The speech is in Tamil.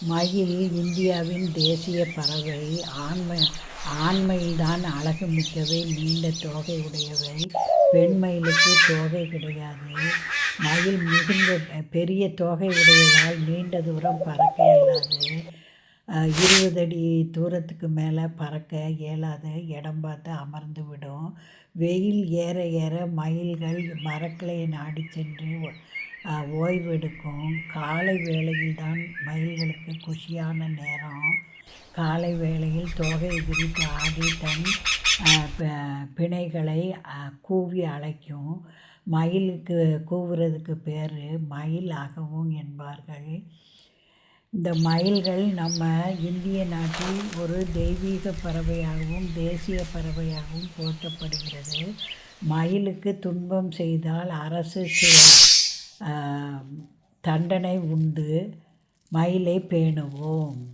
மயில் இந்தியாவின் தேசிய பறவை. ஆண்மை ஆண்மயில்தான் அழகு மிக்கவை நீண்ட தோகை உடையவை. பெண் மயிலுக்கு தோகை கிடையாது. மயில் மிகுந்த பெரிய தோகை உடையதால் நீண்ட தூரம் பறக்க இயலாது. இருபது அடி தூரத்துக்கு மேலே பறக்க இயலாது இடம் பார்த்து அமர்ந்து விடும். வெயில் ஏற ஏற மயில்கள் மரக்கிளையை நாடி சென்று ஓய்வெடுக்கும். காலை வேளையில் தான் மயில்களுக்கு குஷியான நேரம். காலை வேளையில் தோகையை விரித்து ஆடி தன் பிணைகளை கூவி அழைக்கும். மயிலுக்கு கூவுறதுக்கு பேர் மயில் அகவும் என்பார்கள். இந்த மயில்கள் நம்ம இந்திய நாட்டில் ஒரு தெய்வீக பறவையாகவும் தேசிய பறவையாகவும் போற்றப்படுகிறது. மயிலுக்கு துன்பம் செய்தால் அரசு தண்டனை உண்டு மயிலை பேணுவோம்.